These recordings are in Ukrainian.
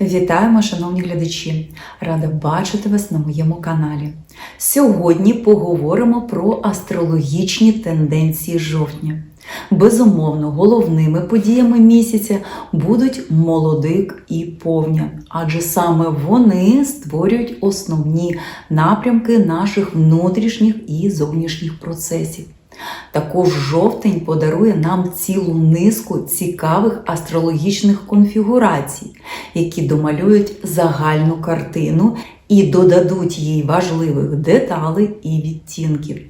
Вітаємо, шановні глядачі! Рада бачити вас на моєму каналі. Сьогодні поговоримо про астрологічні тенденції жовтня. Безумовно, головними подіями місяця будуть молодик і повня, адже саме вони створюють основні напрямки наших внутрішніх і зовнішніх процесів. Також жовтень подарує нам цілу низку цікавих астрологічних конфігурацій, які домалюють загальну картину і додадуть їй важливих деталей і відтінків.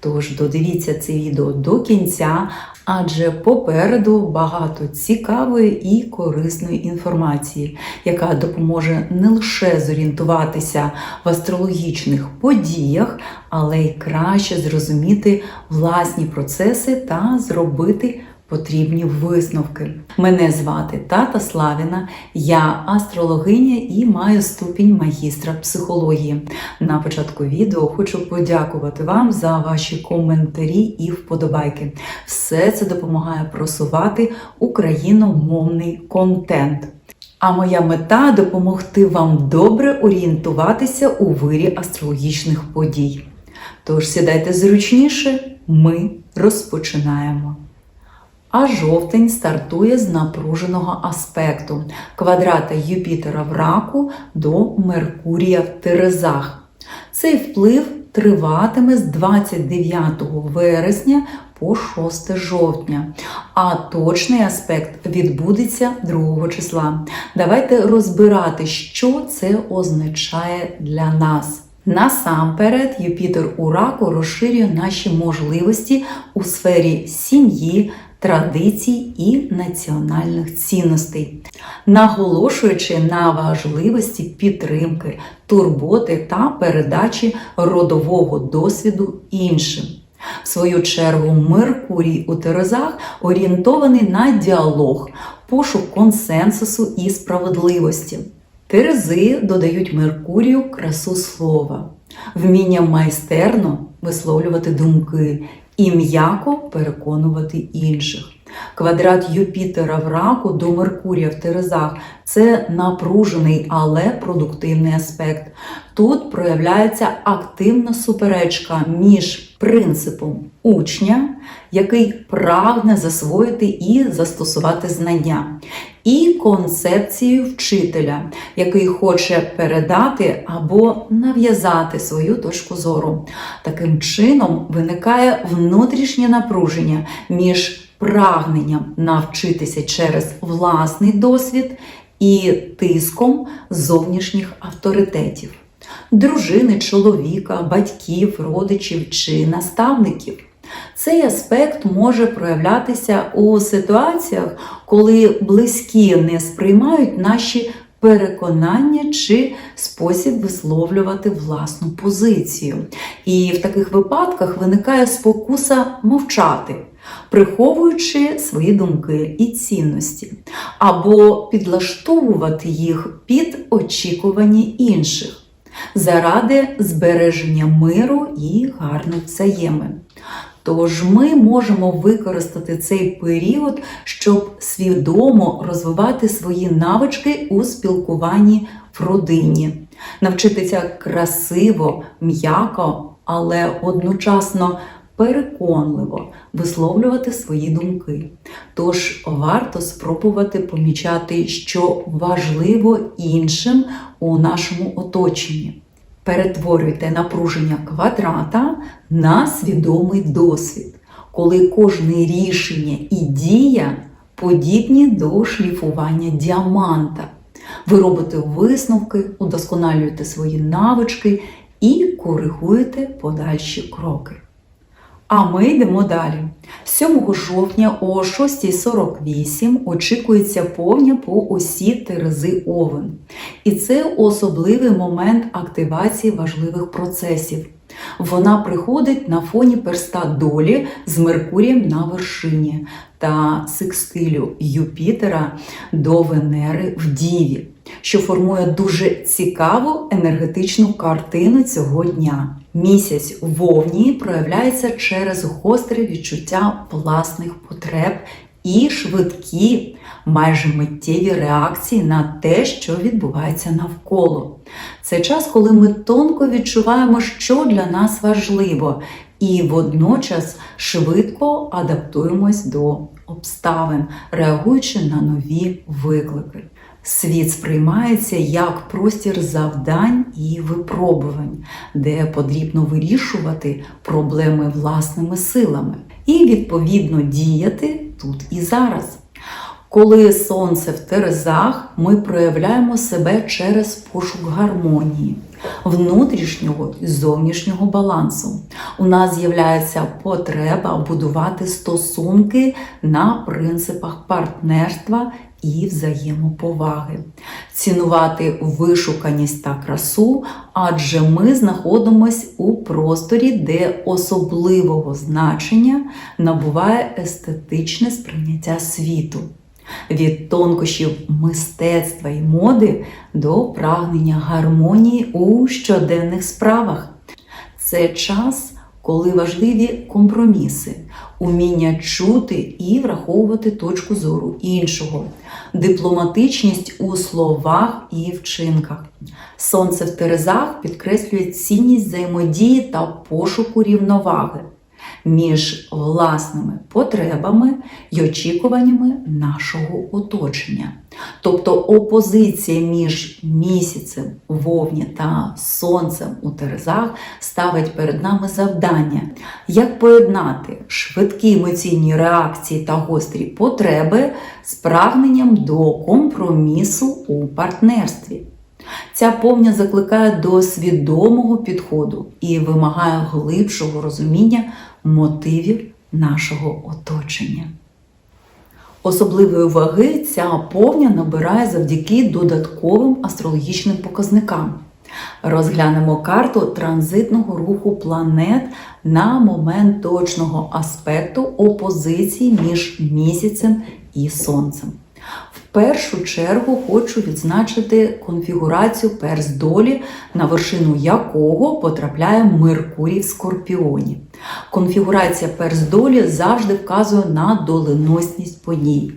Тож додивіться це відео до кінця, адже попереду багато цікавої і корисної інформації, яка допоможе не лише зорієнтуватися в астрологічних подіях, але й краще зрозуміти власні процеси та зробити потрібні висновки. Мене звати Тата Славіна, я астрологиня і маю ступінь магістра психології. На початку відео хочу подякувати вам за ваші коментарі і вподобайки. Все це допомагає просувати україномовний контент. А моя мета допомогти вам добре орієнтуватися у вирі астрологічних подій. Тож сідайте зручніше, ми розпочинаємо. А жовтень стартує з напруженого аспекту квадрата Юпітера в раку до Меркурія в Терезах. Цей вплив триватиме з 29 вересня по 6 жовтня, а точний аспект відбудеться 2 числа. Давайте розбирати, що це означає для нас. Насамперед, Юпітер у раку розширює наші можливості у сфері сім'ї, традицій і національних цінностей, наголошуючи на важливості підтримки, турботи та передачі родового досвіду іншим. В свою чергу, Меркурій у Терезах орієнтований на діалог, пошук консенсусу і справедливості. Терези додають Меркурію красу слова, вміння майстерно висловлювати думки і м'яко переконувати інших. Квадрат Юпітера в раку до Меркурія в Терезах це напружений, але продуктивний аспект. Тут проявляється активна суперечка між принципом учня, який прагне засвоїти і застосувати знання, і концепцією вчителя, який хоче передати або нав'язати свою точку зору. Таким чином виникає внутрішнє напруження між прагненням навчитися через власний досвід і тиском зовнішніх авторитетів. Дружини, чоловіка, батьків, родичів чи наставників. Цей аспект може проявлятися у ситуаціях, коли близькі не сприймають наші переконання чи спосіб висловлювати власну позицію. І в таких випадках виникає спокуса мовчати, приховуючи свої думки і цінності, або підлаштовувати їх під очікування інших. Заради збереження миру і гарних взаємин. Тож ми можемо використати цей період, щоб свідомо розвивати свої навички у спілкуванні в родині, навчитися красиво, м'яко, але одночасно переконливо висловлювати свої думки. Тож варто спробувати помічати, що важливо іншим у нашому оточенні. Перетворюйте напруження квадрата на свідомий досвід, коли кожне рішення і дія подібні до шліфування діаманта. Ви робите висновки, удосконалюєте свої навички і коригуєте подальші кроки. А ми йдемо далі. 7 жовтня о 6.48 очікується повня по осі Терези Овен. І це особливий момент активації важливих процесів. Вона приходить на фоні перста долі з Меркурієм на вершині та секстилю Юпітера до Венери в Діві, що формує дуже цікаву енергетичну картину цього дня. Місяць вовні проявляється через гостре відчуття власних потреб і швидкі майже миттєві реакції на те, що відбувається навколо. Це час, коли ми тонко відчуваємо, що для нас важливо, і водночас швидко адаптуємось до обставин, реагуючи на нові виклики. Світ сприймається як простір завдань і випробувань, де потрібно вирішувати проблеми власними силами і відповідно діяти тут і зараз. Коли сонце в терезах, ми проявляємо себе через пошук гармонії, внутрішнього і зовнішнього балансу. У нас з'являється потреба будувати стосунки на принципах партнерства і взаємоповаги, цінувати вишуканість та красу, адже ми знаходимося у просторі, де особливого значення набуває естетичне сприйняття світу. Від тонкощів мистецтва і моди до прагнення гармонії у щоденних справах. Це час, коли важливі компроміси, уміння чути і враховувати точку зору іншого, дипломатичність у словах і вчинках. Сонце в Терезах підкреслює цінність взаємодії та пошуку рівноваги між власними потребами і очікуваннями нашого оточення. Тобто опозиція між місяцем вовні та сонцем у Терезах ставить перед нами завдання, як поєднати швидкі емоційні реакції та гострі потреби з прагненням до компромісу у партнерстві. Ця повня закликає до свідомого підходу і вимагає глибшого розуміння мотивів нашого оточення. Особливої ваги ця повня набирає завдяки додатковим астрологічним показникам. Розглянемо карту транзитного руху планет на момент точного аспекту опозиції між місяцем і сонцем. В першу чергу хочу відзначити конфігурацію перс долі, на вершину якого потрапляє Меркурій в Скорпіоні. Конфігурація перс долі завжди вказує на доленосність подій.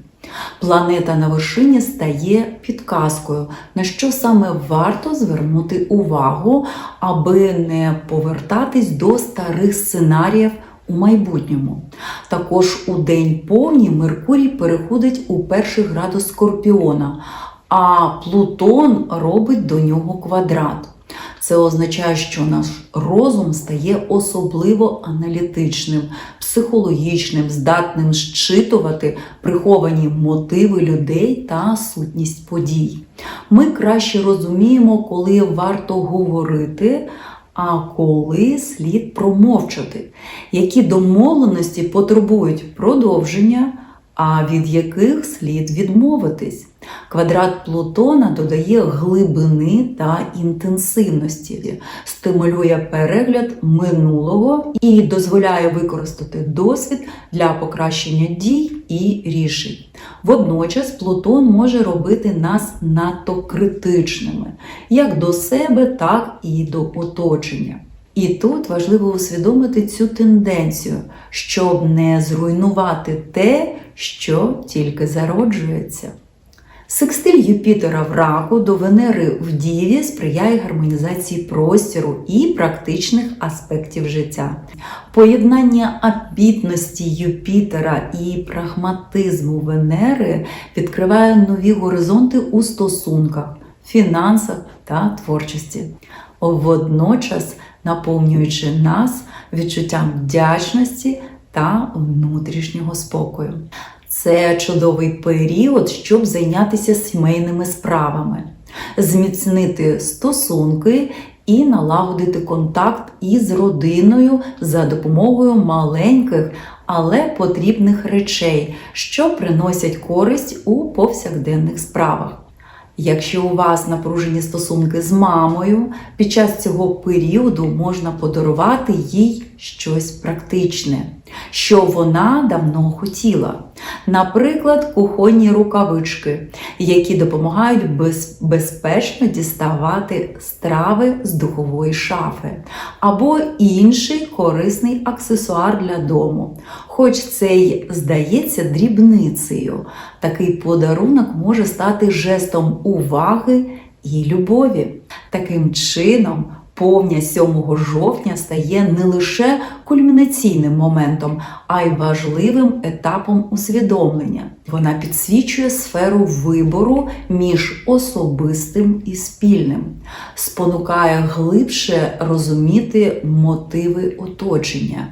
Планета на вершині стає підказкою, на що саме варто звернути увагу, аби не повертатись до старих сценаріїв у майбутньому. Також у день повні Меркурій переходить у перший градус Скорпіона, а Плутон робить до нього квадрат. Це означає, що наш розум стає особливо аналітичним, психологічним, здатним зчитувати приховані мотиви людей та сутність подій. Ми краще розуміємо, коли варто говорити, а коли слід промовчати, які домовленості потребують продовження, а від яких слід відмовитись. Квадрат Плутона додає глибини та інтенсивності, стимулює перегляд минулого і дозволяє використати досвід для покращення дій і рішень. Водночас Плутон може робити нас надто критичними як до себе, так і до оточення. І тут важливо усвідомити цю тенденцію, щоб не зруйнувати те, що тільки зароджується. Секстиль Юпітера в раку до Венери в Діві сприяє гармонізації простіру і практичних аспектів життя. Поєднання апітності Юпітера і прагматизму Венери відкриває нові горизонти у стосунках, фінансах та творчості, водночас наповнюючи нас відчуттям вдячності та внутрішнього спокою. Це чудовий період, щоб зайнятися сімейними справами, зміцнити стосунки і налагодити контакт із родиною за допомогою маленьких, але потрібних речей, що приносять користь у повсякденних справах. Якщо у вас напружені стосунки з мамою, під час цього періоду можна подарувати їй щось практичне, що вона давно хотіла. Наприклад, кухонні рукавички, які допомагають без- безпечно діставати страви з духової шафи, або інший корисний аксесуар для дому. Хоч це й здається дрібницею, такий подарунок може стати жестом уваги і любові. Таким чином, повня 7 жовтня стає не лише кульмінаційним моментом, а й важливим етапом усвідомлення. Вона підсвічує сферу вибору між особистим і спільним, спонукає глибше розуміти мотиви оточення.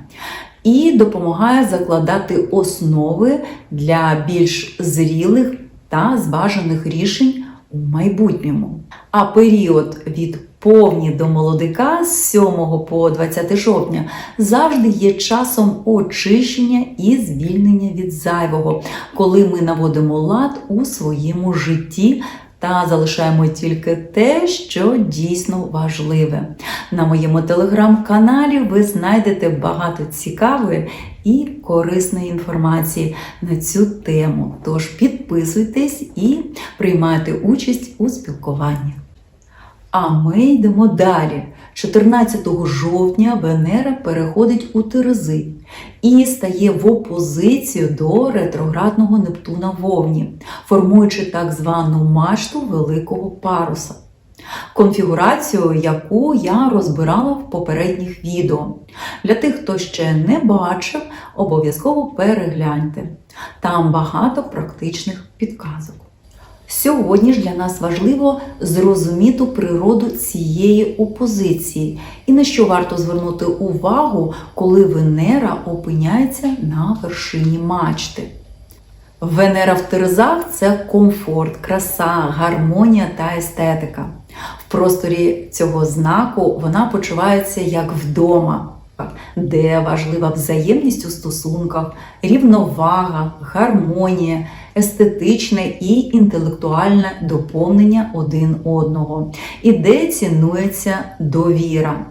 І допомагає закладати основи для більш зрілих та зважених рішень у майбутньому. А період від повні до молодика з 7 по 20 жовтня завжди є часом очищення і звільнення від зайвого, коли ми наводимо лад у своєму житті. Та залишаємо тільки те, що дійсно важливе. На моєму телеграм-каналі ви знайдете багато цікавої і корисної інформації на цю тему. Тож підписуйтесь і приймайте участь у спілкуванні. А ми йдемо далі. 14 жовтня Венера переходить у Терези і стає в опозицію до ретроградного Нептуна в Овні, формуючи так звану мачту Великого Паруса. Конфігурацію, яку я розбирала в попередніх відео. Для тих, хто ще не бачив, обов'язково перегляньте. Там багато практичних підказок. Сьогодні ж для нас важливо зрозуміти природу цієї опозиції і на що варто звернути увагу, коли Венера опиняється на вершині мачти. Венера в Терезах це комфорт, краса, гармонія та естетика. В просторі цього знаку вона почувається як вдома, де важлива взаємність у стосунках, рівновага, гармонія, естетичне і інтелектуальне доповнення один одного, і де цінується довіра.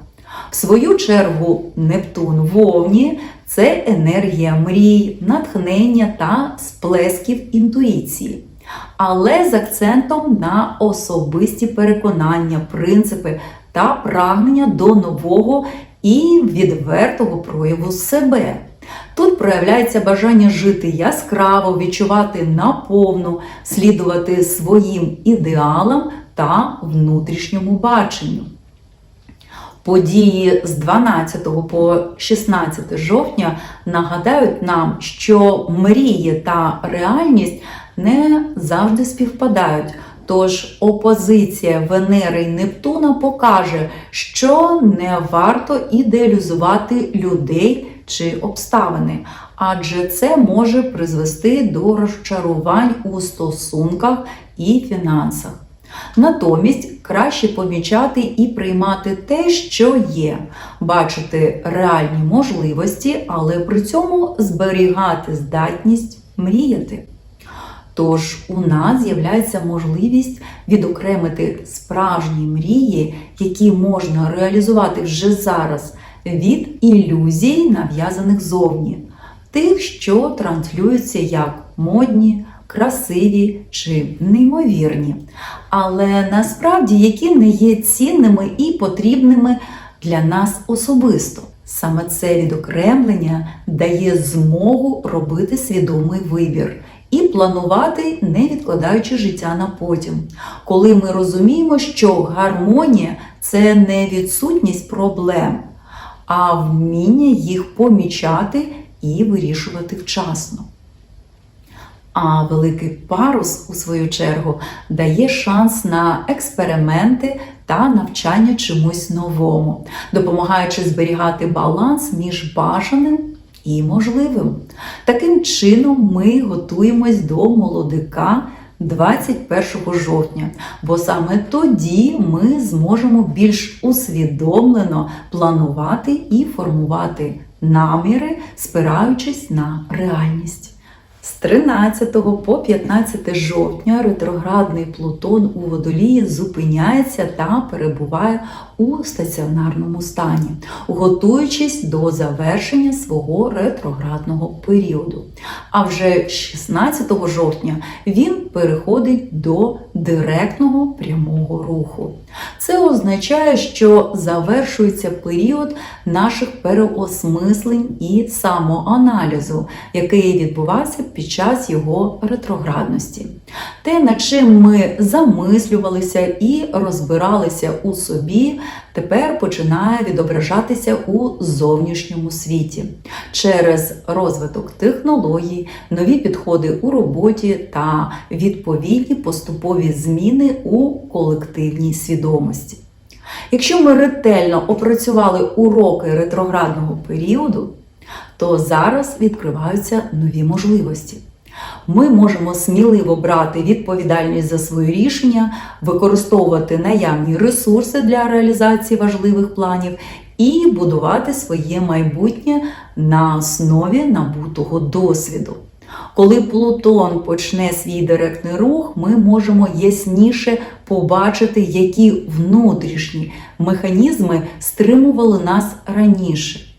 В свою чергу, Нептун в Овні це енергія мрій, натхнення та сплесків інтуїції, але з акцентом на особисті переконання, принципи та прагнення до нового і відвертого прояву себе. Тут проявляється бажання жити яскраво, відчувати наповну, слідувати своїм ідеалам та внутрішньому баченню. Події з 12 по 16 жовтня нагадають нам, що мрії та реальність не завжди співпадають. Тож опозиція Венери і Нептуна покаже, що не варто ідеалізувати людей чи обставини, адже це може призвести до розчарувань у стосунках і фінансах. Натомість краще помічати і приймати те, що є, бачити реальні можливості, але при цьому зберігати здатність мріяти. Тож у нас з'являється можливість відокремити справжні мрії, які можна реалізувати вже зараз, від ілюзій, нав'язаних зовні, тих, що транслюються як модні, красиві чи неймовірні, але насправді які не є цінними і потрібними для нас особисто. Саме це відокремлення дає змогу робити свідомий вибір і планувати, не відкладаючи життя на потім. Коли ми розуміємо, що гармонія це не відсутність проблем, а вміння їх помічати і вирішувати вчасно. А великий парус, у свою чергу, дає шанс на експерименти та навчання чомусь новому, допомагаючи зберігати баланс між бажаним і можливим. Таким чином, ми готуємось до молодика 21 жовтня, бо саме тоді ми зможемо більш усвідомлено планувати і формувати наміри, спираючись на реальність. З 13 по 15 жовтня ретроградний Плутон у водолії зупиняється та перебуває у стаціонарному стані, готуючись до завершення свого ретроградного періоду. А вже 16 жовтня він переходить до директного прямого руху. Це означає, що завершується період наших переосмислень і самоаналізу, який відбувався під час його ретроградності. Те, над чим ми замислювалися і розбиралися у собі, тепер починає відображатися у зовнішньому світі через розвиток технологій, нові підходи у роботі та відповідні поступові зміни у колективній свідомості. Якщо ми ретельно опрацювали уроки ретроградного періоду, то зараз відкриваються нові можливості. Ми можемо сміливо брати відповідальність за свої рішення, використовувати наявні ресурси для реалізації важливих планів і будувати своє майбутнє на основі набутого досвіду. Коли Плутон почне свій директний рух, ми можемо ясніше побачити, які внутрішні механізми стримували нас раніше,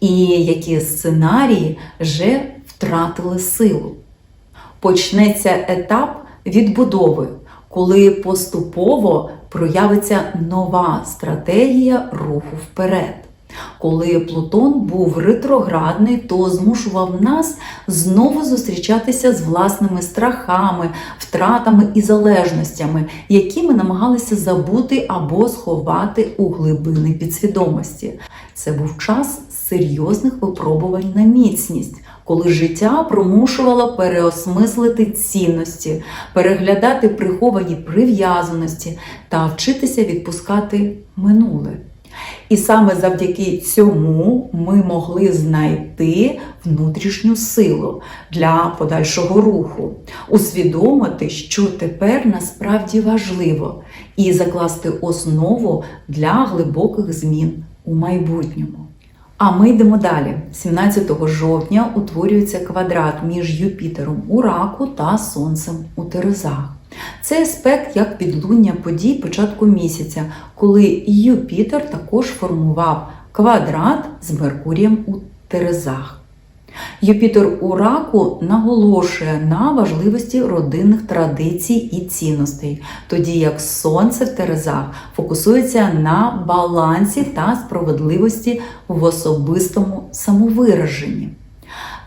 і які сценарії вже втратили силу. Почнеться етап відбудови, коли поступово проявиться нова стратегія руху вперед. Коли Плутон був ретроградний, то змушував нас знову зустрічатися з власними страхами, втратами і залежностями, які ми намагалися забути або сховати у глибини підсвідомості. Це був час серйозних випробувань на міцність, коли життя примушувало переосмислити цінності, переглядати приховані прив'язаності та вчитися відпускати минуле. І саме завдяки цьому ми могли знайти внутрішню силу для подальшого руху, усвідомити, що тепер насправді важливо, і закласти основу для глибоких змін у майбутньому. А ми йдемо далі. 17 жовтня утворюється квадрат між Юпітером у раку та Сонцем у Терезах. Цей аспект як підлуння подій початку місяця, коли Юпітер також формував квадрат з Меркурієм у Терезах. Юпітер у раку наголошує на важливості родинних традицій і цінностей, тоді як Сонце в Терезах фокусується на балансі та справедливості в особистому самовираженні.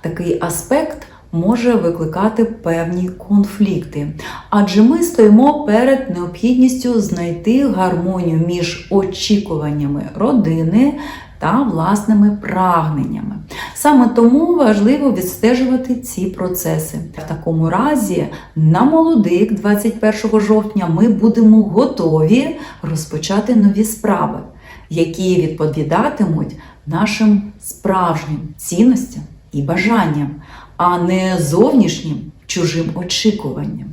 Такий аспект може викликати певні конфлікти, адже ми стоїмо перед необхідністю знайти гармонію між очікуваннями родини та власними прагненнями. Саме тому важливо відстежувати ці процеси. В такому разі, на молодик 21 жовтня, ми будемо готові розпочати нові справи, які відповідатимуть нашим справжнім цінностям і бажанням, а не зовнішнім чужим очікуванням.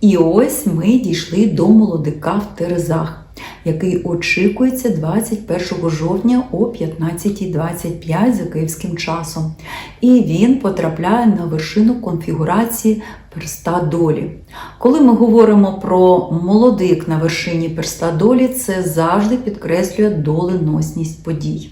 І ось ми дійшли до молодика в Терезах який очікується 21 жовтня о 15.25 за київським часом. І він потрапляє на вершину конфігурації перста долі. Коли ми говоримо про молодик на вершині перста долі, це завжди підкреслює доленосність подій.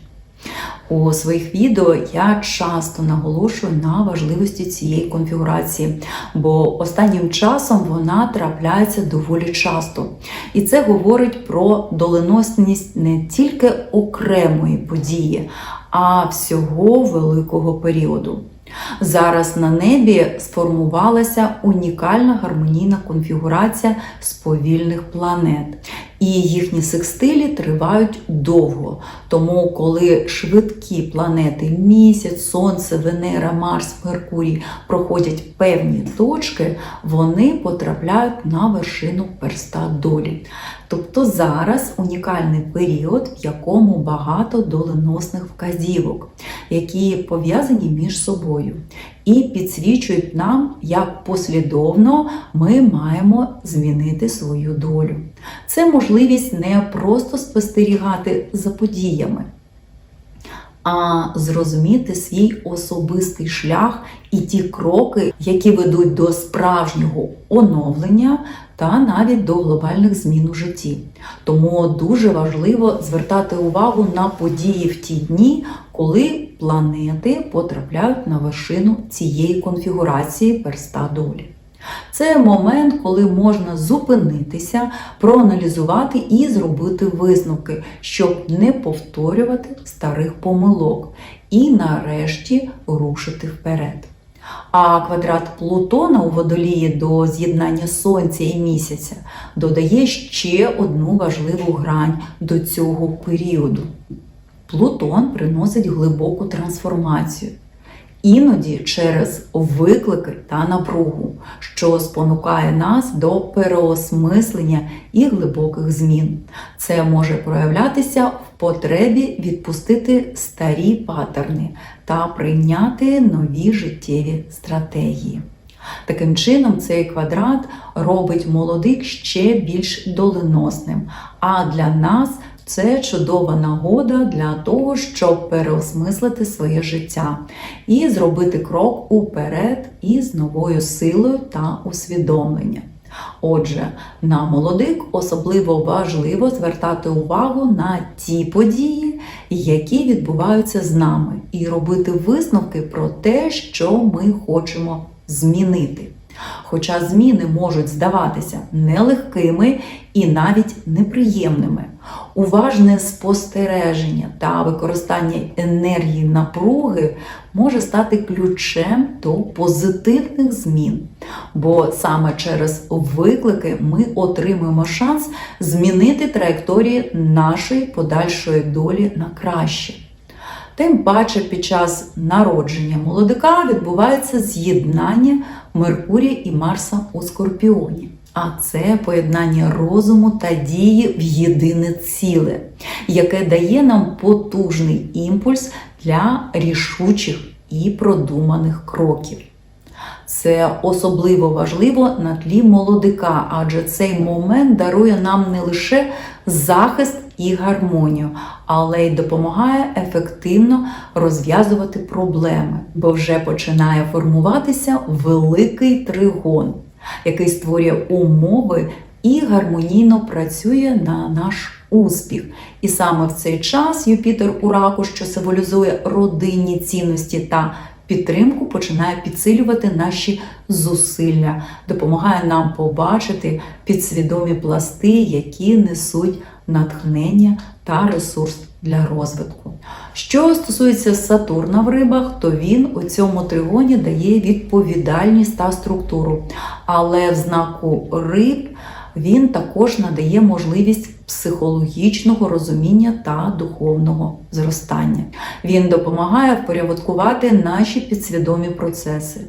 У своїх відео я часто наголошую на важливості цієї конфігурації, бо останнім часом вона трапляється доволі часто. І це говорить про доленосність не тільки окремої події, а всього великого періоду. Зараз на небі сформувалася унікальна гармонійна конфігурація сповільних планет, і їхні секстилі тривають довго. Тому, коли швидкі планети Місяць, Сонце, Венера, Марс, Меркурій проходять певні точки, вони потрапляють на вершину перста долі. Тобто зараз унікальний період, в якому багато доленосних вказівок, які пов'язані між собою, і підсвічують нам, як послідовно ми маємо змінити свою долю. Це можливість не просто спостерігати за подіями, а зрозуміти свій особистий шлях і ті кроки, які ведуть до справжнього оновлення та навіть до глобальних змін у житті. Тому дуже важливо звертати увагу на події в ті дні, коли планети потрапляють на вершину цієї конфігурації перста долі. Це момент, коли можна зупинитися, проаналізувати і зробити висновки, щоб не повторювати старих помилок, і нарешті рушити вперед. А квадрат Плутона у водолії до з'єднання Сонця і місяця додає ще одну важливу грань до цього періоду. Плутон приносить глибоку трансформацію іноді через виклики та напругу, що спонукає нас до переосмислення і глибоких змін. Це може проявлятися в потребі відпустити старі паттерни та прийняти нові життєві стратегії. Таким чином, цей квадрат робить молодик ще більш доленосним, а для нас це чудова нагода для того, щоб переосмислити своє життя і зробити крок уперед із новою силою та усвідомленням. Отже, на молодик особливо важливо звертати увагу на ті події, які відбуваються з нами, і робити висновки про те, що ми хочемо змінити. Хоча зміни можуть здаватися нелегкими і навіть неприємними, уважне спостереження та використання енергії напруги може стати ключем до позитивних змін, бо саме через виклики ми отримуємо шанс змінити траєкторії нашої подальшої долі на краще. Тим паче під час народження молодика відбувається з'єднання Меркурія і Марса у Скорпіоні. А це поєднання розуму та дії в єдине ціле, яке дає нам потужний імпульс для рішучих і продуманих кроків. Це особливо важливо на тлі молодика, адже цей момент дарує нам не лише захист і гармонію, але й допомагає ефективно розв'язувати проблеми, бо вже починає формуватися великий тригон, який створює умови і гармонійно працює на наш успіх. І саме в цей час Юпітер у раку, що символізує родинні цінності та підтримку, починає підсилювати наші зусилля, допомагає нам побачити підсвідомі пласти, які несуть натхнення та ресурс для розвитку. Що стосується Сатурна в рибах, то він у цьому тригоні дає відповідальність та структуру. Але в знаку риб він також надає можливість психологічного розуміння та духовного зростання. Він допомагає впорядкувати наші підсвідомі процеси.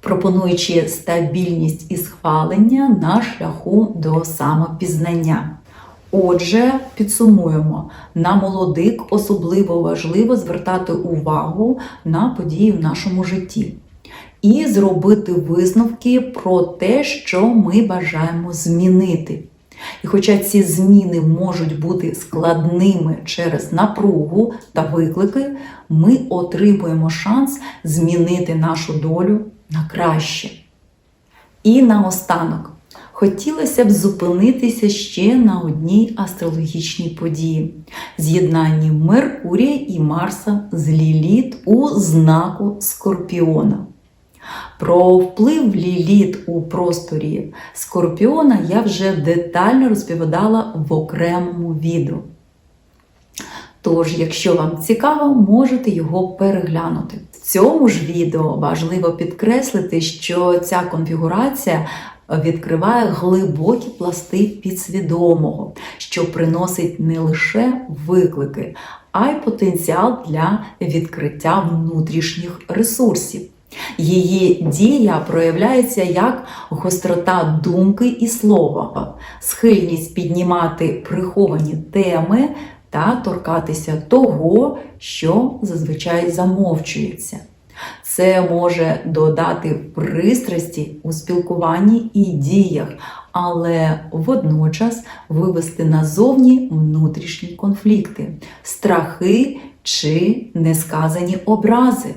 Пропонуючи стабільність і схвалення на шляху до самопізнання. Отже, підсумуємо, на молодик особливо важливо звертати увагу на події в нашому житті і зробити висновки про те, що ми бажаємо змінити. І хоча ці зміни можуть бути складними через напругу та виклики, ми отримуємо шанс змінити нашу долю на краще. І наостанок. Хотілося б зупинитися ще на одній астрологічній події з'єднанні Меркурія і Марса з Ліліт у знаку Скорпіона. Про вплив Ліліт у просторі Скорпіона я вже детально розповідала в окремому відео. Тож, якщо вам цікаво, можете його переглянути. В цьому ж відео важливо підкреслити, що ця конфігурація відкриває глибокі пласти підсвідомого, що приносить не лише виклики, а й потенціал для відкриття внутрішніх ресурсів. Її дія проявляється як гострота думки і слова, схильність піднімати приховані теми та торкатися того, що зазвичай замовчується. Це може додати пристрасті у спілкуванні і діях, але водночас вивести назовні внутрішні конфлікти, страхи чи несказані образи.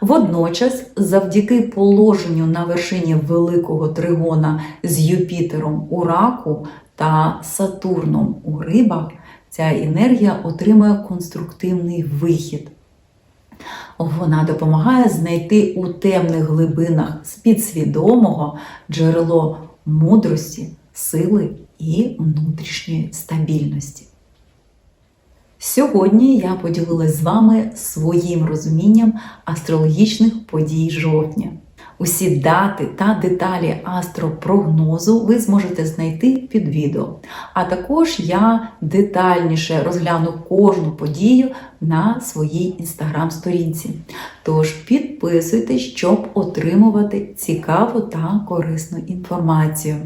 Водночас, завдяки положенню на вершині великого тригона з Юпітером у раку та Сатурном у рибах, ця енергія отримує конструктивний вихід. Вона допомагає знайти у темних глибинах підсвідомого джерело мудрості, сили і внутрішньої стабільності. Сьогодні я поділилась з вами своїм розумінням астрологічних подій жовтня. Усі дати та деталі астропрогнозу ви зможете знайти під відео. А також я детальніше розгляну кожну подію на своїй інстаграм-сторінці. Тож підписуйтесь, щоб отримувати цікаву та корисну інформацію.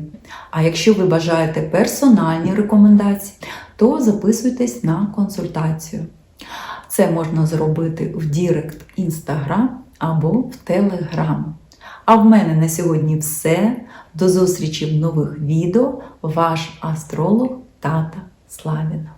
А якщо ви бажаєте персональні рекомендації, то записуйтесь на консультацію. Це можна зробити в Дірект Інстаграм або в Телеграм. А в мене на сьогодні все. До зустрічі в нових відео. Ваш астролог Тата Славіна.